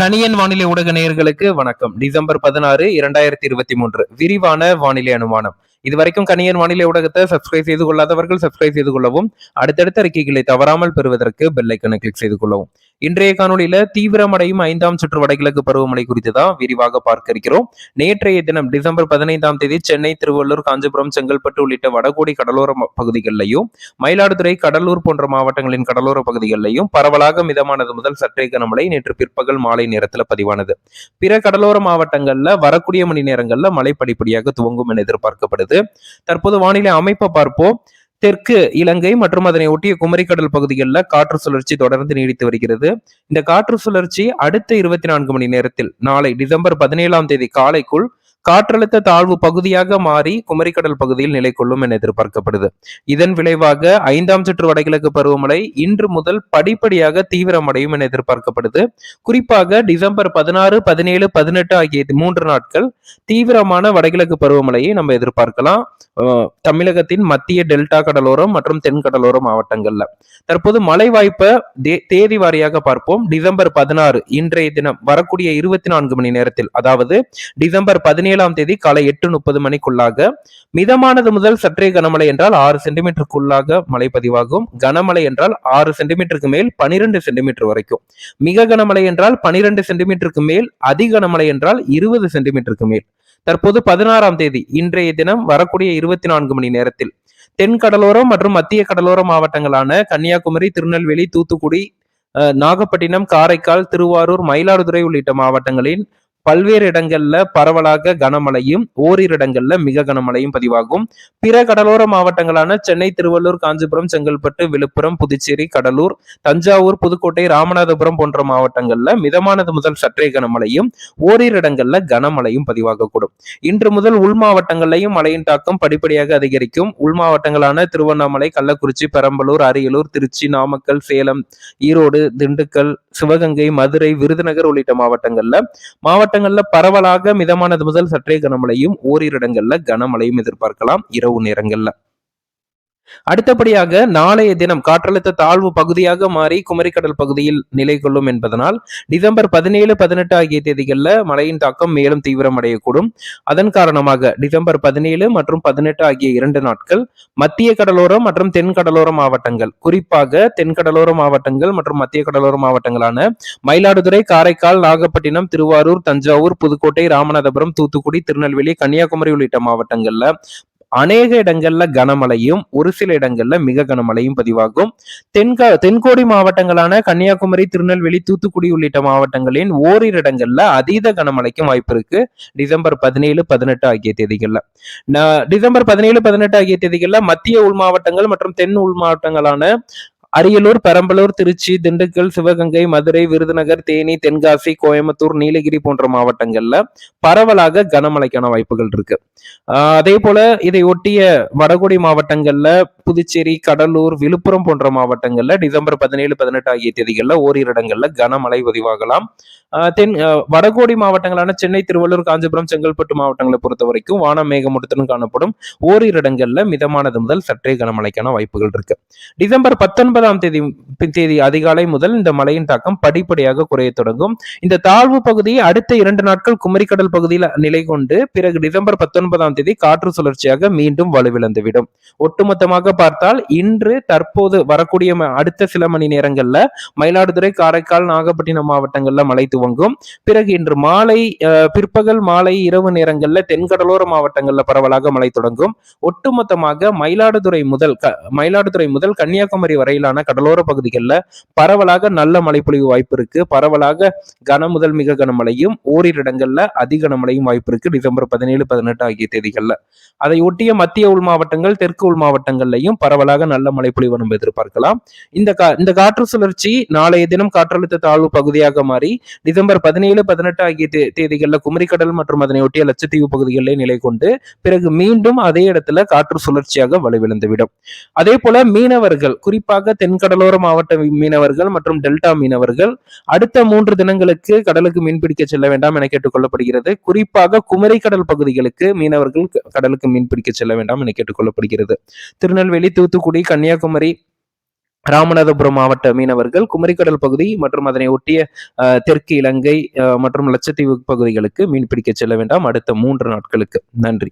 கணியன் வானிலை ஊடக நேயர்களுக்கு வணக்கம். டிசம்பர் பதினாறு இரண்டாயிரத்தி இருபத்தி மூன்று. விரிவான வானிலை அனுமானம். இதுவரைக்கும் கணியன் வானிலை ஊடகத்தை சப்ஸ்கிரைப் செய்து கொள்ளாதவர்கள் சப்ஸ்கிரைப் செய்து கொள்ளவும் அடுத்தடுத்த அறிக்கைகளை தவறாமல் பெறுவதற்கு பெல்லைக்கனை கிளிக் செய்து கொள்ளவும். இன்றைய காணொலியில தீவிரமடையும் ஐந்தாம் சுற்று வடகிழக்கு பருவமழை குறித்து தான் விரிவாக பார்க்க இருக்கிறோம் நேற்றைய தினம் டிசம்பர் பதினைந்தாம் தேதி சென்னை திருவள்ளூர் காஞ்சிபுரம் செங்கல்பட்டு உள்ளிட்ட வடகோடி கடலோர பகுதிகளிலையும் மயிலாடுதுறை கடலூர் போன்ற மாவட்டங்களின் கடலோர பகுதிகளிலையும் பரவலாக மிதமானது முதல் சற்றே கனமழை நேற்று பிற்பகல் மாலை நேரத்தில் பதிவானது. பிற கடலோர மாவட்டங்கள்ல வரக்கூடிய மணி நேரங்கள்ல மழை படிப்படியாக துவங்கும் என எதிர்பார்க்கப்படுது. தற்போது வானிலை அமைப்பை பார்ப்போம். தெற்கு இலங்கை மற்றும் அதனை ஒட்டிய குமரிக்கடல் பகுதிகளில் காற்று சுழற்சி தொடர்ந்து நீடித்து வருகிறது. இந்த காற்று சுழற்சி அடுத்த இருபத்தி நான்கு மணி நேரத்தில் நாளை டிசம்பர் பதினேழாம் தேதி காலைக்குள் காற்றழுத்த தாழ்வு பகுதியாக மாறி குமரிக்கடல் பகுதியில் நிலை கொள்ளும் என எதிர்பார்க்கப்படுது. இதன் விளைவாக ஐந்தாம் சுற்று வடகிழக்கு பருவமழை இன்று முதல் படிப்படியாக தீவிரமடையும் என எதிர்பார்க்கப்படுது. குறிப்பாக டிசம்பர் பதினாறு பதினேழு பதினெட்டு ஆகிய மூன்று நாட்கள் தீவிரமான வடகிழக்கு பருவமழையை நம்ம எதிர்பார்க்கலாம். தமிழகத்தின் மத்திய டெல்டா கடலோரம் மற்றும் தென் கடலோர மாவட்டங்கள்ல. தற்போது மழை வாய்ப்பை தேதி வாரியாக பார்ப்போம். டிசம்பர் பதினாறு இன்றைய தினம் வரக்கூடிய இருபத்தி நான்கு மணி நேரத்தில் அதாவது டிசம்பர் பதினேழாம் தேதி காலை எட்டு முப்பது மணிக்குள்ளாக மிதமானது முதல் சற்றே கனமழை என்றால் ஆறு சென்டிமீட்டருக்குள்ளாக மழை பதிவாகும். கனமழை என்றால் ஆறு சென்டிமீட்டருக்கு மேல் பனிரெண்டு சென்டிமீட்டர் வரைக்கும். மிக கனமழை என்றால் பனிரெண்டு சென்டிமீட்டருக்கு மேல் அதி கனமழை என்றால் இருபது சென்டிமீட்டருக்கு மேல். தற்போது பதினாறாம் தேதி இன்றைய தினம் வரக்கூடிய இருபத்தி நான்கு மணி நேரத்தில் தென் கடலோரம் மற்றும் மத்திய கடலோர மாவட்டங்களான கன்னியாகுமரி திருநெல்வேலி தூத்துக்குடி அஹ், நாகப்பட்டினம் காரைக்கால் திருவாரூர் மயிலாடுதுறை உள்ளிட்ட மாவட்டங்களின் பல்வேறு இடங்கள்ல பரவலாக கனமழையும் ஓரிரு இடங்கள்ல மிக கனமழையும் பதிவாகும். பிற கடலோர மாவட்டங்களான சென்னை திருவள்ளூர் காஞ்சிபுரம் செங்கல்பட்டு விழுப்புரம் புதுச்சேரி கடலூர் தஞ்சாவூர் புதுக்கோட்டை ராமநாதபுரம் போன்ற மாவட்டங்கள்ல மிதமானது முதல் சற்றே கனமழையும் ஓரிரு இடங்கள்ல கனமழையும் பதிவாகக்கூடும். இன்று முதல் உள் மாவட்டங்கள்லையும் மழையின் தாக்கம் படிப்படியாக அதிகரிக்கும். உள் மாவட்டங்களான திருவண்ணாமலை கள்ளக்குறிச்சி பெரம்பலூர் அரியலூர் திருச்சி நாமக்கல் சேலம் ஈரோடு திண்டுக்கல் சிவகங்கை மதுரை விருதுநகர் உள்ளிட்ட மாவட்டங்கள்ல மாவட்டங்கள்ல பரவலாக மிதமானது முதல் சற்றே கனமழையும் ஓரிரு இடங்கள்ல கனமழையும் எதிர்பார்க்கலாம். இரவு நேரங்கள்ல. அடுத்தபடியாக நாளைய தினம் காற்றழுத்த தாழ்வு பகுதியாக மாறி குமரிக்கடல் பகுதியில் நிலை கொள்ளும் என்பதனால் டிசம்பர் பதினேழு பதினெட்டு ஆகிய தேதிகளில் மழையின் தாக்கம் மேலும் தீவிரமடையக்கூடும். அதன் காரணமாக டிசம்பர் பதினேழு மற்றும் பதினெட்டு ஆகிய இரண்டு நாட்கள் மத்திய கடலோரம் மற்றும் தென் கடலோர மாவட்டங்கள் குறிப்பாக தென் கடலோர மாவட்டங்கள் மற்றும் மத்திய கடலோர மாவட்டங்களான மயிலாடுதுறை காரைக்கால் நாகப்பட்டினம் திருவாரூர் தஞ்சாவூர் புதுக்கோட்டை ராமநாதபுரம் தூத்துக்குடி திருநெல்வேலி கன்னியாகுமரி உள்ளிட்ட மாவட்டங்கள்ல அநேக இடங்கள்ல கனமழையும் ஒரு சில இடங்கள்ல மிக கனமழையும் பதிவாகும். தென்கா தென்கோடி மாவட்டங்களான கன்னியாகுமரி திருநெல்வேலி தூத்துக்குடி உள்ளிட்ட மாவட்டங்களின் ஓரிரு இடங்கள்ல அதீத கனமழைக்கும் வாய்ப்பு இருக்கு. டிசம்பர் பதினேழு பதினெட்டு ஆகிய தேதிகள்ல. டிசம்பர் பதினேழு பதினெட்டு ஆகிய தேதிகள்ல மத்திய உள் மாவட்டங்கள் மற்றும் தென் உள் மாவட்டங்களான அரியலூர் பெரம்பலூர் திருச்சி திண்டுக்கல் சிவகங்கை மதுரை விருதுநகர் தேனி தென்காசி கோயம்புத்தூர் நீலகிரி போன்ற மாவட்டங்கள்ல பரவலாக கனமழைக்கான வாய்ப்புகள் இருக்கு. அதே போல இதை ஒட்டிய வடகொடி மாவட்டங்கள்ல புதுச்சேரி கடலூர் விழுப்புரம் போன்ற மாவட்டங்கள்ல டிசம்பர் பதினேழு பதினெட்டு ஆகிய தேதிகளில் ஓரிரு இடங்கள்ல கனமழை பதிவாகலாம். தென் வடகோடி மாவட்டங்களான சென்னை திருவள்ளூர் காஞ்சிபுரம் செங்கல்பட்டு மாவட்டங்களை பொறுத்த வரைக்கும் வான மேகமூட்டத்துடன் காணப்படும் ஓரிரு இடங்கள்ல மிதமானது முதல் சற்றே கனமழைக்கான வாய்ப்புகள் இருக்கு. டிசம்பர் பத்தொன்பது ஒன்பதாம் தேதி தேதி அதிகாலை முதல் இந்த மழையின் தாக்கம் படிப்படியாக குறைய தொடங்கும். இந்த தாழ்வு பகுதி அடுத்த இரண்டு நாட்கள் குமரிக்கடல் பகுதியில் நிலை கொண்டு பிறகு டிசம்பர் பத்தொன்பதாம் தேதி காற்று சுழற்சியாக மீண்டும் வலுவிழந்துவிடும். ஒட்டுமொத்தமாக பார்த்தால் இன்று தற்போது வரக்கூடிய அடுத்த சில மணி நேரங்கள்ல மயிலாடுதுறை காரைக்கால் நாகப்பட்டினம் மாவட்டங்கள்ல மழை துவங்கும். பிறகு இன்று மாலை பிற்பகல் மாலை இரவு நேரங்கள்ல தென்கடலோர மாவட்டங்கள்ல பரவலாக மழை தொடங்கும். ஒட்டுமொத்தமாக மயிலாடுதுறை முதல் மயிலாடுதுறை முதல் கன்னியாகுமரி வரையிலான கடலோர பகுதிகளில் பரவலாக நல்ல மழைப்பொழிவு வாய்ப்பு இருக்கு. பரவலாக கன முதல் மிக கனமழையும் ஓரிரு இடங்கள்ல அதி கனமழையும் வாய்ப்பு இருக்கு. டிசம்பர் பதினேழு பதினெட்டு ஆகிய தேதிகளில். அதை ஒட்டிய மத்திய உள் மாவட்டங்கள் தெற்கு உள் மாவட்டங்கள்லையும் பரவலாக நல்ல மழைப்பொழிவு நம்ம எதிர்பார்க்கலாம். இந்த கா இந்த காற்று சுழற்சி நாளைய தினம் காற்றழுத்த தாழ்வு பகுதியாக மாறி டிசம்பர் பதினேழு பதினெட்டு ஆகிய தேதிகளில் குமரிக்கடல் மற்றும் அதனை ஒட்டிய லட்சத்தீவு பகுதிகளிலே நிலை கொண்டு பிறகு மீண்டும் அதே இடத்துல காற்று சுழற்சியாக வலுவிழந்துவிடும். அதே போல மீனவர்கள் குறிப்பாக தென்கடலோர மாவட்ட மீனவர்கள் மற்றும் டெல்டா மீனவர்கள் அடுத்த மூன்று தினங்களுக்கு கடலுக்கு மீன்பிடிக்க செல்ல வேண்டாம் என கேட்டுக்கொள்ளப்படுகிறது. குறிப்பாக குமரிக்கடல் பகுதிகளுக்கு மீனவர்கள் கடலுக்கு மீன்பிடிக்க செல்ல வேண்டாம் என கேட்டுக்கொள்ளப்படுகிறது. திருநெல்வேலி தூத்துக்குடி கன்னியாகுமரி ராமநாதபுரம் மாவட்ட மீனவர்கள் குமரிக்கடல் பகுதி மற்றும் அதனை ஒட்டிய தெற்கு இலங்கை மற்றும் லட்சத்தீவு பகுதிகளுக்கு மீன்பிடிக்க செல்ல வேண்டாம் அடுத்த மூன்று நாட்களுக்கு. நன்றி.